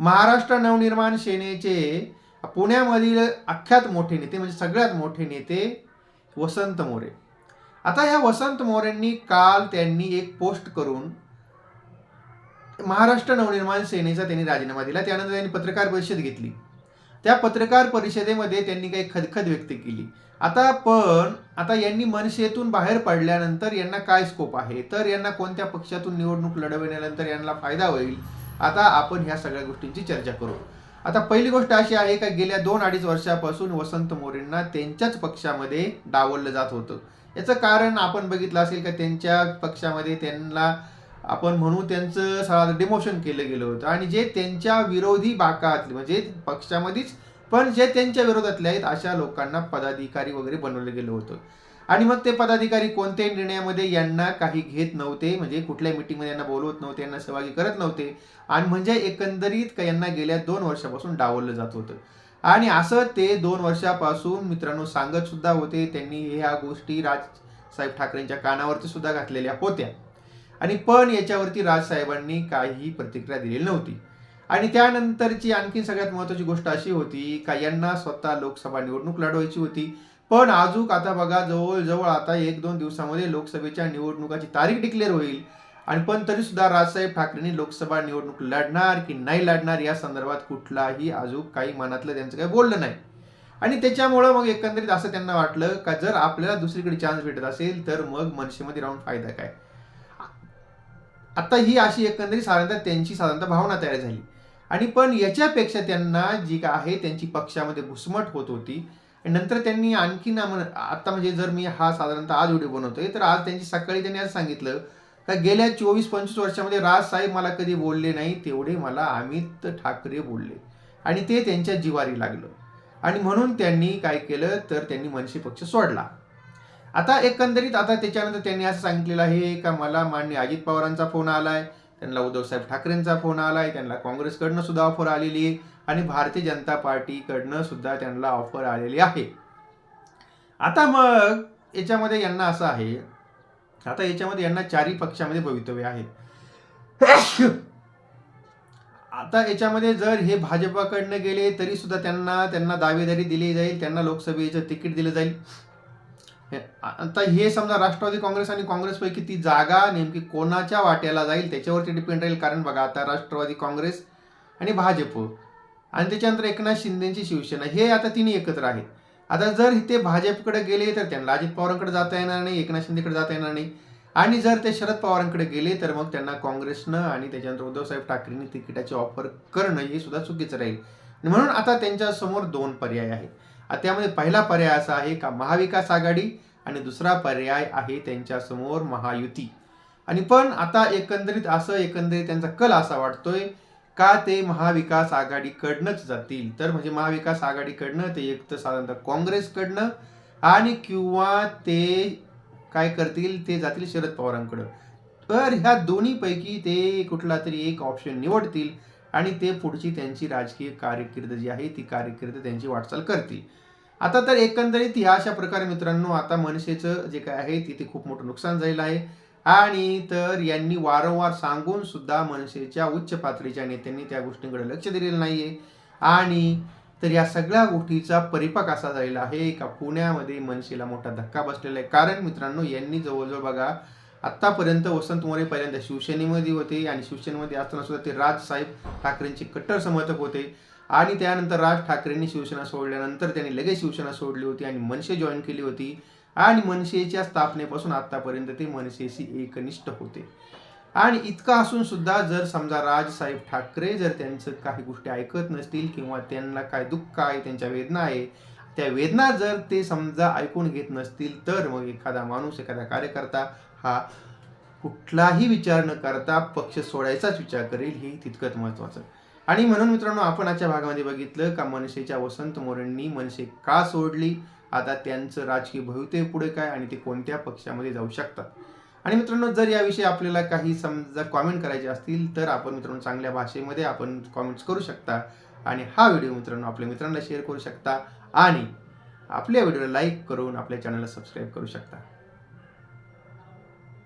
महाराष्ट्र नवनिर्माण सेनेचे पुण्यामधील अख्यात मोठे नेते म्हणजे सगळ्यात मोठे नेते वसंत मोरे. आता ह्या वसंत मोरेंनी काल त्यांनी एक पोस्ट करून महाराष्ट्र नवनिर्माण सेनेचा त्यांनी राजीनामा दिला. त्यानंतर त्यांनी पत्रकार परिषद घेतली. त्या पत्रकार परिषदेमध्ये त्यांनी काही खदखद व्यक्त केली. आता पण आता यांनी मनसेतून बाहेर पडल्यानंतर यांना काय स्कोप आहे? तर यांना कोणत्या पक्षातून निवडणूक लढविल्यानंतर यांना फायदा होईल? आता आपण ह्या सगळ्या गोष्टींची चर्चा करू. आता पहिली गोष्ट अशी आहे का गेल्या दोन अडीच वर्षापासून वसंत मोरेंना त्यांच्याच पक्षामध्ये डावललं जात होतं. याचं कारण आपण बघितलं असेल का त्यांच्या पक्षामध्ये त्यांना आपण म्हणू त्यांचं डिमोशन केलं गेलं होतं. आणि जे त्यांच्या विरोधी बाकातले म्हणजे पक्षामध्येच पण जे त्यांच्या विरोधातले आहेत अशा लोकांना पदाधिकारी वगैरे बनवलं गेलं होतं. आणि मग ते पदाधिकारी कोणत्याही निर्णयामध्ये यांना काही घेत नव्हते म्हणजे कुठल्याही मिटिंगमध्ये यांना बोलवत नव्हते यांना सहभागी करत नव्हते. आणि म्हणजे एकंदरीत का यांना गेल्या दोन वर्षापासून डावललं जात होतं. आणि असं ते दोन वर्षापासून मित्रांनो सांगत सुद्धा होते. त्यांनी ह्या गोष्टी राजसाहेब ठाकरेंच्या कानावरती सुद्धा घातलेल्या होत्या. आणि पण याच्यावरती राजसाहेबांनी काही प्रतिक्रिया दिलेली नव्हती. आणि त्यानंतरची आणखी सगळ्यात महत्त्वाची गोष्ट अशी होती का यांना स्वतः लोकसभा निवडणूक लढवायची होती. पण आजूक आता बघा जवळजवळ आता एक दोन दिवसामध्ये लोकसभेच्या निवडणुकाची तारीख डिक्लेअर होईल. आणि पण तरी सुद्धा राजसाहेब ठाकरेंनी लोकसभा निवडणूक लढणार की नाही लढणार या संदर्भात कुठलाही अजून काही मनातलं त्यांचं काही बोललं नाही. आणि त्याच्यामुळं मग एकंदरीत असं त्यांना वाटलं का जर आपल्याला दुसरीकडे चान्स भेटत असेल तर मग मनसेमध्ये राहून फायदा काय? आता ही अशी एकंदरीत साधारणतः त्यांची साधारणतः भावना तयार झाली. आणि पण याच्यापेक्षा त्यांना जी काय आहे त्यांची पक्षामध्ये घुसमट होत होती. नंतर त्यांनी आणखीन आता म्हणजे जर मी हा साधारणतः आज व्हिडिओ बनवतोय तर आज त्यांची सकाळी त्यांनी आज सांगितलं का गेल्या चोवीस पंचवीस वर्षामध्ये राज साहेब मला कधी बोलले नाही तेवढे मला अमित ठाकरे बोलले. आणि ते त्यांच्या जिवारी लागलं. आणि म्हणून त्यांनी काय केलं तर त्यांनी मनसे पक्ष सोडला. आता एकंदरीत आता त्याच्यानंतर त्यांनी असं सांगितलेलं आहे का मला मान्य अजित पवारांचा फोन आलाय त्यांना उद्धवसाहेब ठाकरेंचा फोन आलाय त्यांना काँग्रेसकडनं सुद्धा ऑफर आलेली आहे. आणि भारतीय जनता पार्टीकडनं सुद्धा त्यांना ऑफर आलेली आहे. आता मग याच्यामध्ये यांना असं आहे आता याच्यामध्ये यांना चारही पक्षामध्ये भवितव्य आहे. आता याच्यामध्ये जर हे भाजपाकडनं गेले तरी सुद्धा त्यांना त्यांना दावेदारी दिली जाईल त्यांना लोकसभेचं तिकीट दिलं जाईल. आता हे समजा राष्ट्रवादी काँग्रेस आणि काँग्रेसपैकी ती जागा नेमकी कोणाच्या वाट्याला जाईल त्याच्यावरती डिपेंड राहील. कारण बघा आता राष्ट्रवादी काँग्रेस आणि भाजप आणि त्याच्यानंतर एकनाथ शिंदेची शिवसेना हे आता तिन्ही एकत्र आहेत. आता जर ते भाजपकडे गेले तर त्यांना अजित पवारांकडे जाता येणार नाही एकनाथ शिंदेकडे जाता येणार नाही. आणि जर ते शरद पवारांकडे गेले तर मग त्यांना काँग्रेसनं आणि त्याच्यानंतर उद्धवसाहेब ठाकरेंनी तिकिटाची ऑफर करणं हे सुद्धा चुकीचं राहील. म्हणून आता त्यांच्यासमोर दोन पर्याय आहेत. आता त्यामध्ये पहिला पर्याय असा आहे का महाविकास आघाडी आणि दुसरा पर्याय आहे त्यांच्यासमोर महायुती. आणि पण आता एकंदरीत असं एकंदरीत त्यांचा कल असा वाटतोय का ते महाविकास आघाडीकडनंच जातील? तर म्हणजे महाविकास आघाडीकडनं ते एक तर साधारणतः काँग्रेसकडनं आणि किंवा ते काय करतील? ते जातील शरद पवारांकडं. तर ह्या दोन्हीपैकी ते कुठला तरी एक ऑप्शन निवडतील आणि ते पुढची त्यांची राजकीय कारकीर्द जी आहे ती कारकीर्द त्यांची वाटचाल करतील. आता तर एकंदरीत ह्या अशा प्रकारे मित्रांनो आता मनसेचं जे काय आहे तिथे खूप मोठं नुकसान झालेलं आहे. आणि तर यांनी वारंवार सांगून सुद्धा मनसेच्या उच्च पातळीच्या नेत्यांनी त्या गोष्टींकडे लक्ष दिलेलं नाही आहे आणि तर या सगळ्या गोष्टीचा परिपाक असा झालेला आहे का पुण्यामध्ये मनसेला मोठा धक्का बसलेला आहे. कारण मित्रांनो यांनी जवळजवळ बघा आत्तापर्यंत वसंत मोरे पहिल्यांदा शिवसेनेमध्ये होते आणि शिवसेनेमध्ये असताना सुद्धा ते राजसाहेब ठाकरेंचे कट्टर समर्थक होते. आणि त्यानंतर राज ठाकरेंनी शिवसेना सोडल्यानंतर त्यांनी लगेच शिवसेना सोडली होती आणि मनसे जॉईन केली होती. आणि मनसेच्या स्थापनेपासून आतापर्यंत ते मनसेशी एकनिष्ठ होते. आणि इतकं असून सुद्धा जर समजा राजसाहेब ठाकरे जर त्यांचं काही गोष्टी ऐकत नसतील किंवा त्यांना काय दुःख आहे त्यांच्या वेदना आहे त्या वेदना जर ते समजा ऐकून घेत नसतील तर मग एखादा माणूस एखादा कार्यकर्ता हा कुठलाही विचार न करता पक्ष सोडायचाच विचार करेल हे तितकंच महत्त्वाचं. आणि म्हणून मित्रांनो आपण आजच्या भागामध्ये बघितलं का मनसेच्या वसंत मोरेंनी मनसे का सोडली? आता त्यांचं राजकीय भवितव्य पुढे काय आणि ते कोणत्या पक्षामध्ये जाऊ शकतात? आणि मित्रांनो जर याविषयी आपल्याला काही समजा कॉमेंट करायचे असतील तर आपण मित्रांनो चांगल्या भाषेमध्ये आपण कॉमेंट्स करू शकता. आणि हा व्हिडिओ मित्रांनो आपल्या मित्रांना शेअर करू शकता. आणि आपल्या व्हिडिओला लाईक करून आपल्या चॅनलला सबस्क्राईब करू शकता.